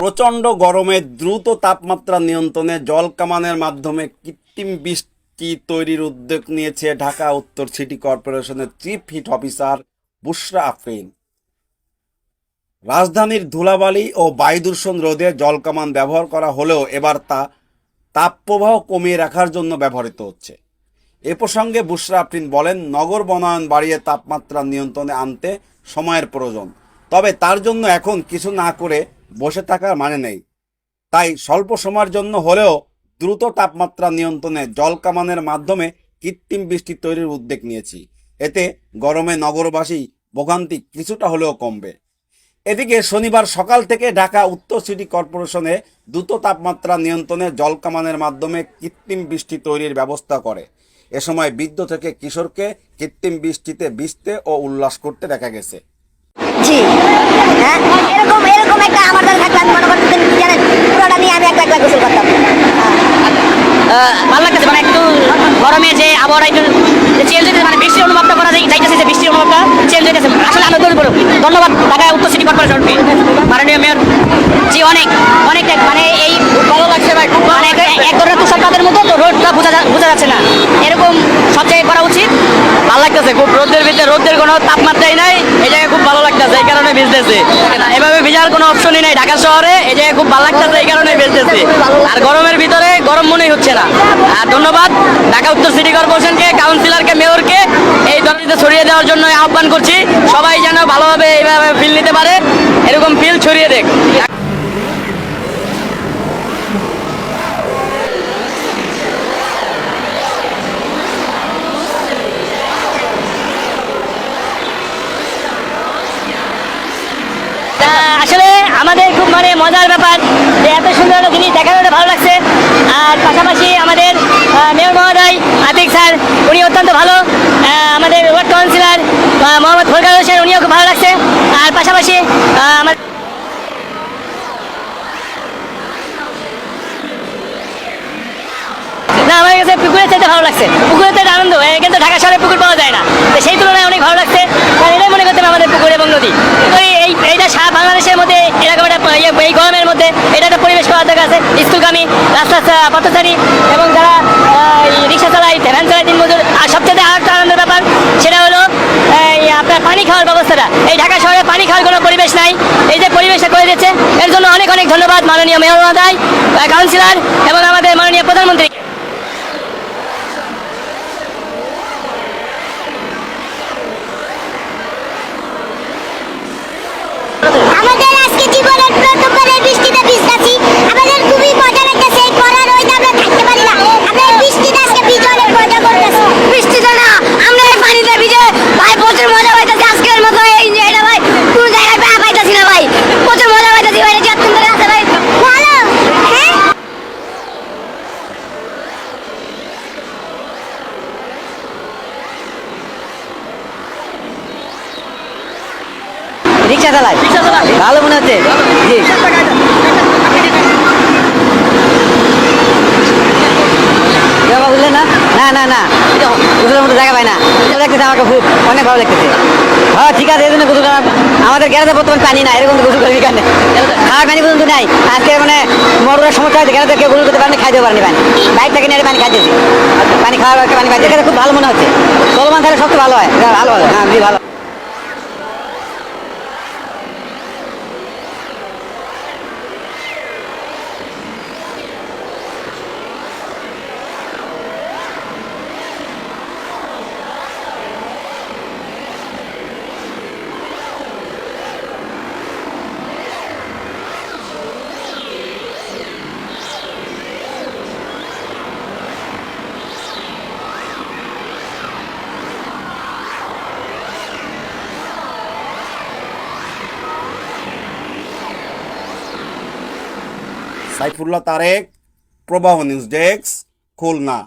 প্রচণ্ড গরমে দ্রুত তাপমাত্রা নিয়ন্ত্রণে জল কামানের মাধ্যমে কৃত্রিম বৃষ্টি তৈরির উদ্যোগ নিয়েছে ঢাকা উত্তর সিটি কর্পোরেশনের chief heat officer Bushra Afrin. রাজধানীর ধুলাবালি ও বায়ুদূষণ রোধে জল কামান ব্যবহার করা হলেও এবার তা তাপপ্রবাহ কমিয়ে রাখার জন্য ব্যবহৃত হচ্ছে। এ প্রসঙ্গে বুশরা আফরিন বলেন, নগর বনায়ন বাড়িয়ে তাপমাত্রা নিয়ন্ত্রণে আনতে সময়ের প্রয়োজন। তবে তার জন্য এখন কিছু না করে বসে থাকার মানে নেই। তাই স্বল্প সময়ের জন্য হলেও দ্রুত তাপমাত্রা নিয়ন্ত্রণে জল কামানের মাধ্যমে কৃত্রিম বৃষ্টি তৈরির উদ্যোগ নিয়েছি। এতে গরমে নগরবাসী ভোগান্তি কিছুটা হলেও কমবে। এদিকে শনিবার সকাল থেকে ঢাকা উত্তর সিটি কর্পোরেশনে দ্রুত তাপমাত্রা নিয়ন্ত্রণে জল কামানের মাধ্যমে কৃত্রিম বৃষ্টি তৈরির ব্যবস্থা করে। এ সময় বৃদ্ধ থেকে কিশোরকে কৃত্রিম বৃষ্টিতে ভিজতে ও উল্লাস করতে দেখা গেছে। হ্যাঁ এরকম একটা আমার দ্বারা থাকলে আমি মনে করতেন জানেন পুরোটা নিয়ে আমি এক লাখ লাখ গোসল করতাম। ভালো লাগতেছে মানে একটু গরমে যে আবহাওয়া একটু চেঞ্জ হইতেছে মানে বৃষ্টির অনুভবটা করা যায় যাইতেছে যে বৃষ্টির অনুভবটা চেঞ্জ হইতেছে। আসলে আনন্দ উপর ধন্যবাদ ঢাকা উত্তর সিটি কর্পোরেশনকে মাননীয় মেয়র জি অনেক অনেকটা মানে এই ভালো লাগছে ভাই মানে এক- এক ধরনের তুষারপাতের মতো তো রোডটা বোঝা বোঝা যাচ্ছে না। এরকম সব জায়গায় করা উচিত। ভালো লাগতেছে খুব রোদের ভিতরে রোদের কোনো তাপমাত্রাই নাই এই জায়গায় খুব ভালো লাগতেছে, এই কারণে ভিজতেছে। এভাবে ভিজার কোনো অপশনই নাই ঢাকা শহরে, এই যে খুব ভালো লাগতেছে, এই কারণে ভিজতেছে। আর গরমের ভিতরে গরম মনেই হচ্ছে না। আর ধন্যবাদ, ঢাকা উত্তর সিটি কর্পোরেশনকে কাউন্সিলরকে মেয়রকে এই দলটিতে ছড়িয়ে দেওয়ার জন্য আহ্বান করছি। সবাই যেন ভালোভাবে এইভাবে ফিল নিতে পারে, এরকম ফিল ছড়িয়ে দেখ আমাদের খুব মানে মজার ব্যাপার যে এত সুন্দর একটা জিনিস দেখার ওটা ভালো লাগছে। আর পাশাপাশি আমাদের মেয়র মহোদয়, আতিক স্যার, উনি অত্যন্ত ভালো। আমাদের ওয়ার্ড কাউন্সিলর মোহাম্মদ ফরকার হোসেন, উনিও খুব ভালো লাগছে। আর পাশাপাশি আমাদের না, আমার কাছে পুকুরের চাইতে ভালো লাগছে। পুকুরের চাইতে আনন্দ কিন্তু ঢাকা শহরে পুকুর পাওয়া যায় না তো সেই তুলনায় অনেক ভালো লাগছে কারণ এটাই মনে করতেন আমাদের পুকুর এবং নদী তো এই- এই এইটা সারা বাংলাদেশের মধ্যে এরকম একটা ইয়ে, এই গরমের মধ্যে এটা একটা পরিবেশ পাওয়ার দরকার আছে স্কুলগামী রাস্তা পথচারী এবং যারা রিক্সা চালায়, ভ্যান চালায় দিন মজুর। আর সবচেয়ে আর একটা আনন্দের ব্যাপার, সেটা হলো আপনার পানি খাওয়ার ব্যবস্থাটা। এই ঢাকা শহরে পানি খাওয়ার কোনো পরিবেশ নাই। এই যে পরিবেশটা করে দিচ্ছে এর জন্য অনেক অনেক ধন্যবাদ মাননীয় মেয়র মহোদয় কাউন্সিলর এবং আমাদের মাননীয় প্রধানমন্ত্রী আমাদের আজকে জীবনের প্রথমবার এই বৃষ্টিতে ভিজতেছি আমাদের খুবই মজা লাগতেছে এই কড়া রোদে আমরা থাকতে পারি না আমরা এই বৃষ্টিতে আজকে ভিজে অনেক মজা করতেছি বৃষ্টিতে না আমরা এই পানিতে ভিজে ভাই প্রচুর মজা পাইতেছি আজকের মতো এই যে এটা ভাই কোনো জায়গায় পা পাইতেছি না ভাই প্রচুর মজা পাইতেছি ভাই এটা যতক্ষণ ধরে আছে ভাই ভালো হ্যাঁ রিক্সা চালায় ভালো মনে হচ্ছে? জি। বাবা বুঝলেন না? না না না। গোসলের মতো জায়গা পায় না। এটা আমাকে খুব অনেক ভালো লাগতেছে হ্যাঁ ঠিক আছে এই জন্য গোসল আমাদের গ্যারেজে বর্তমান পানি নাই এরকম তো করি কেন খাওয়ার পানি পর্যন্ত নাই। আজকে মানে মরুর সমস্যা হয়েছে গ্যারেজে কেউ গোসল করতে পারেনি খাইতে পারেনি পানি। বাইক থেকে নিয়ে পানি খাইতেছি। পানি খাওয়ার পানি পাইতে খুব ভালো মনে হচ্ছে। চলমান তাহলে সবচেয়ে ভালো হয়। ভালো ভালো হ্যাঁ জি ভালো। সাইফুল্লাহ তারেক প্রবাহ নিউজ ডেস্ক খুলনা।